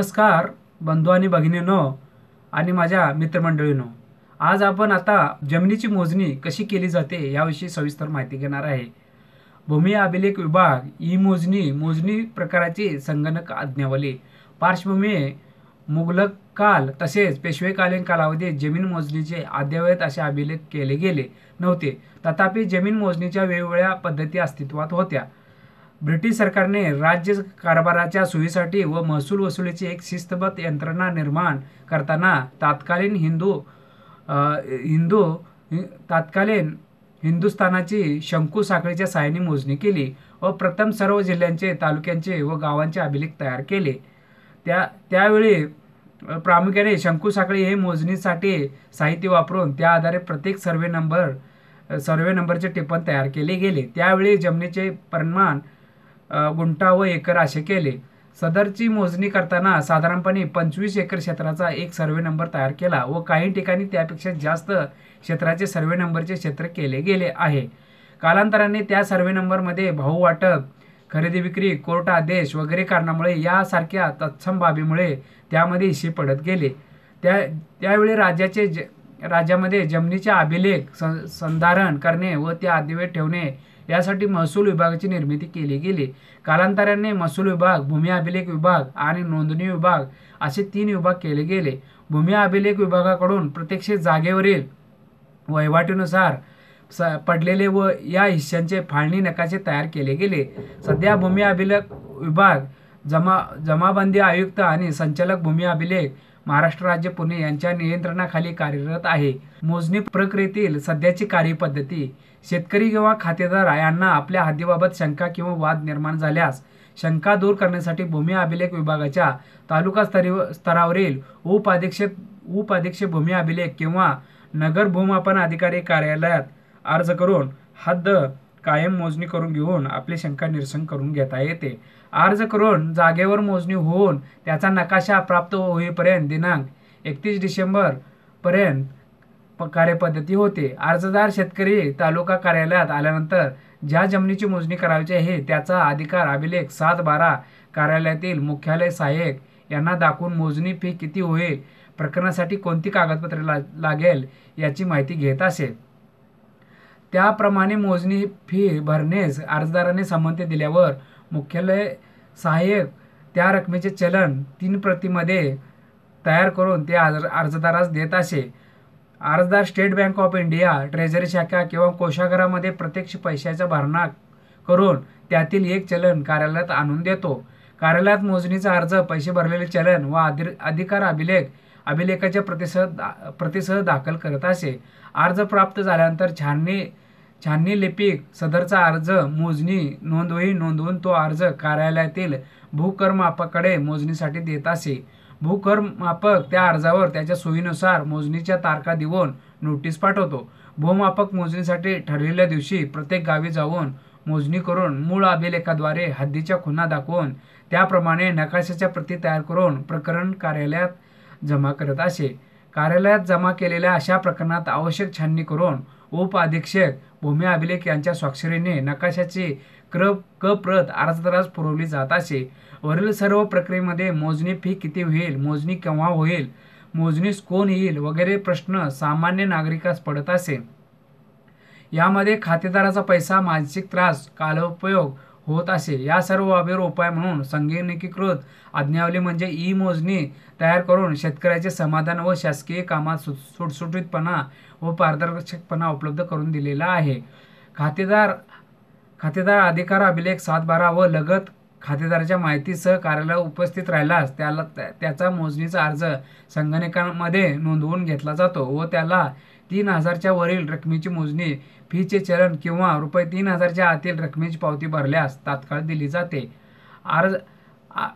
नमस्कार बंधू आणि भगिनीनो आणि माझ्या मित्रमंडळीनो. आज आपण आता जमिनीची मोजणी कशी केली जाते याविषयी सविस्तर माहिती घेणार आहे. भूमी अभिलेख विभाग ई मोजणी मोजणी प्रकाराची संगणक आज्ञावली. पार्श्वभूमी मुघलक काल तसेच पेशवेकालीन कालावधीत जमीन मोजणीचे अद्ययावत असे अभिलेख केले गेले नव्हते. तथापि जमीन मोजणीच्या वेगवेगळ्या पद्धती अस्तित्वात होत्या. ब्रिटिश सरकारने राज्य कारभाराच्या सोयीसाठी व महसूल वसुलीची एक शिस्तबद्ध यंत्रणा निर्माण करताना तात्कालीन हिंदू हिंदू हि- तात्कालीन हिंदुस्थानाची शंकू साखळीच्या साहाय्याने मोजणी केली व प्रथम सर्व जिल्ह्यांचे तालुक्यांचे व गावांचे अभिलेख तयार केले. त्या त्यावेळी प्रामुख्याने शंकू साखळी हे मोजणीसाठी साहित्य वापरून त्या आधारे प्रत्येक सर्वे नंबर सर्वे नंबरचे टिपण तयार केले गेले. त्यावेळी जमिनीचे परिमाण गुंठा व एकर असे केले. सदरची मोजणी करताना साधारणपणे पंचवीस एकर क्षेत्राचा एक सर्वे नंबर तयार केला व काही ठिकाणी त्यापेक्षा जास्त क्षेत्राचे सर्वे नंबरचे क्षेत्र केले गेले आहे. कालांतराने त्या सर्वे नंबरमध्ये भाऊ वाटप खरेदी विक्री कोर्ट आदेश वगैरे कारणामुळे यासारख्या तत्सम बाबीमुळे त्यामध्ये इशी पडत गेले. त्या त्यावेळी राज्याचे ज राज्यामध्ये जमिनीचे अभिलेख सं संधारण करणे व ते अधिवेत ठेवणे यासाठी महसूल विभागाची निर्मिती केली गेली. कालांतराने महसूल विभाग भूमी अभिलेख विभाग आणि नोंदणी विभाग असे तीन विभाग केले गेले. भूमी अभिलेख विभागाकडून प्रत्यक्ष जागेवरील वहिवाटीनुसार स पडलेले व या हिश्श्यांचे फाळणी नकाशे तयार केले गेले. सध्या भूमी अभिलेख विभाग जमा जमाबंदी आयुक्त आणि संचालक भूमी अभिलेख महाराष्ट्र राज्य पुणे यांच्या नियंत्रणाखाली कार्यरत आहे. मोजणी प्रक्रियेतील सध्याची कार्यपद्धती शेतकरी किंवा खातेदार यांना आपल्या हद्दीबाबत शंका किंवा वाद निर्माण झाल्यास शंका दूर करण्यासाठी भूमी अभिलेख विभागाच्या तालुका स्तरी स्तरावरील उपाधीक्षक उपाधीक्षक भूमी अभिलेख किंवा नगर भूमापन अधिकारी कार्यालयात अर्ज करून हद्द कायम मोजणी करून घेऊन आपली शंका निरसन करून घेता येते. अर्ज करून जागेवर मोजणी होऊन त्याचा नकाशा प्राप्त होईपर्यंत दिनांक एकतीस डिसेंबर पर्यंत प- कार्यपद्धती होते. अर्जदार शेतकरी तालुका कार्यालयात आल्यानंतर ज्या जमिनीची मोजणी करायची आहे त्याचा अधिकार अभिलेख सात बारा कार्यालयातील मुख्यालय सहाय्यक यांना दाखवून मोजणी फी किती होईल प्रकरणासाठी कोणती कागदपत्रे ला लागेल याची माहिती घेत असेल त्याप्रमाणे मोजणी फी भरण्यास अर्जदाराने संमती दिल्यावर मुख्यालय सहाय्यक त्या रकमेचे चलन तीन प्रतीमध्ये तयार करून ते अर्ज अर्जदारास देत असे. अर्जदार State Bank of India treasury शाखा किंवा कोषागारामध्ये प्रत्यक्ष पैशाचा भरणा करून त्यातील एक चलन कार्यालयात आणून देतो. कार्यालयात मोजणीचा अर्ज पैसे भरलेले चलन व अधि अधिकार अभिलेख अभिलेखाच्या प्रतिसह दा प्रतिसह दाखल करत असे. अर्ज प्राप्त झाल्यानंतर छाननी छाननी लिपिक सदरचा अर्ज मोजणी नोंदवही नोंदवून तो अर्ज कार्यालयातील भूकरमापकाकडे मोजणीसाठी देत असे. भूकरमापक त्या अर्जावर त्याच्या सोयीनुसार मोजणीच्या तारखा देऊन नोटीस पाठवतो. भूमापक मोजणीसाठी ठरलेल्या दिवशी प्रत्येक गावी जाऊन मोजणी करून मूळ अभिलेखाद्वारे हद्दीच्या खुणा दाखवून त्याप्रमाणे नकाशाच्या प्रती तयार करून प्रकरण कार्यालयात जमा करत असे. कार्यालयात जमा केलेल्या अशा प्रकरणात आवश्यक छाननी करून उप अधीक्षक भूमी अभिलेख यांच्या स्वाक्षरीने नकाशाची क्र क प्रत अर्जदारास पुरवली जात असे. वरील सर्व प्रक्रियेमध्ये मोजणी फी किती होईल मोजणी केव्हा होईल मोजणीस कोण येईल वगैरे प्रश्न सामान्य नागरिकास पडत असे. यामध्ये खातेदाराचा पैसा मानसिक त्रास कालोपयोग होत असे. या सर्व बाबीवर उपाय म्हणून संगणकीकृत आज्ञावली म्हणजे ई मोजणी तयार करून शेतकऱ्याचे समाधान व शासकीय कामात सु सुटसुटीतपणा व पारदर्शकपणा उपलब्ध करून दिलेला आहे. खातेदार खातेदार अधिकार अभिलेख सात बारा व लगत खातेदाराच्या माहितीसह कार्यालयात उपस्थित राहिल्यास त्याला त्याचा मोजणीचा अर्ज संगणकामध्ये नोंदवून घेतला जातो व त्याला तीन हजारच्या वरील रकमेची मोजणी फीचे चलन किंवा रुपये तीन हजारच्या आतील रकमेची पावती भरल्यास तात्काळ दिली जाते. अर्ज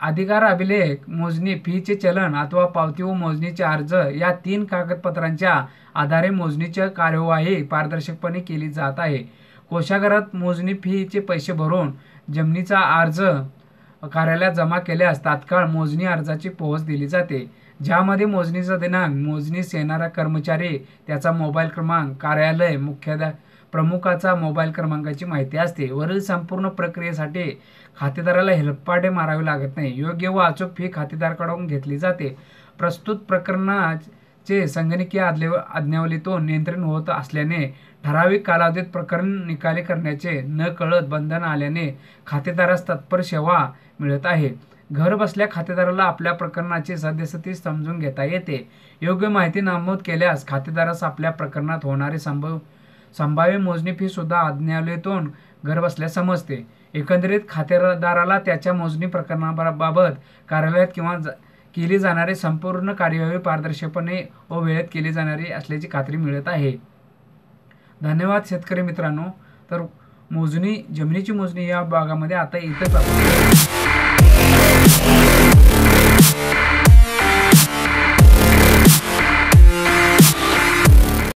अधिकार अभिलेख मोजणी फीचे चलन अथवा पावती व मोजणीचे अर्ज या तीन कागदपत्रांच्या आधारे मोजणीची कार्यवाही पारदर्शकपणे केली जात आहे. कोशागारात मोजणी फीचे पैसे भरून जमिनीचा अर्ज कार्यालयात जमा केल्यास तात्काळ मोजणी अर्जाची पोहोच दिली जाते. ज्यामध्ये मोजणीचा दिनांक मोजणीस येणारा कर्मचारी त्याचा मोबाईल क्रमांक कार्यालय मुख्याध्या प्रमुखाचा मोबाईल क्रमांकाची माहिती असते. वरील संपूर्ण प्रक्रियेसाठी खातेदाराला हेलपाटे मारावे लागत नाही. योग्य व अचूक फी खातेदाराकडून घेतली जाते. प्रस्तुत प्रकरणाचे संगणकीय आदले आज्ञावलीतून नियंत्रण होत असल्याने ठराविक कालावधीत प्रकरण निकाली करण्याचे न कळत बंधन आल्याने खातेदारास तत्पर सेवा मिळत आहे. घर बसल्या खातेदाराला आपल्या प्रकरणाची सद्यस्थिती समजून घेता येते. योग्य माहिती नमूद केल्यास खातेदारास आपल्या प्रकरणात होणारी संभव संभाव्य मोजणी फी सुद्धा आज्ञावलीतून घरबसल्या समजते. एकंदरीत खातेदाराला त्याच्या मोजणी प्रकरणाबाबत कार्यालयात किंवा केली जाणारी संपूर्ण कार्यवाही पारदर्शकपणे व वेळेत केली जाणारी असल्याची खात्री मिळत आहे. धन्यवाद शेतकरी मित्रांनो. तर मोजणी जमिनीची मोजणी या भागामध्ये आता इथंच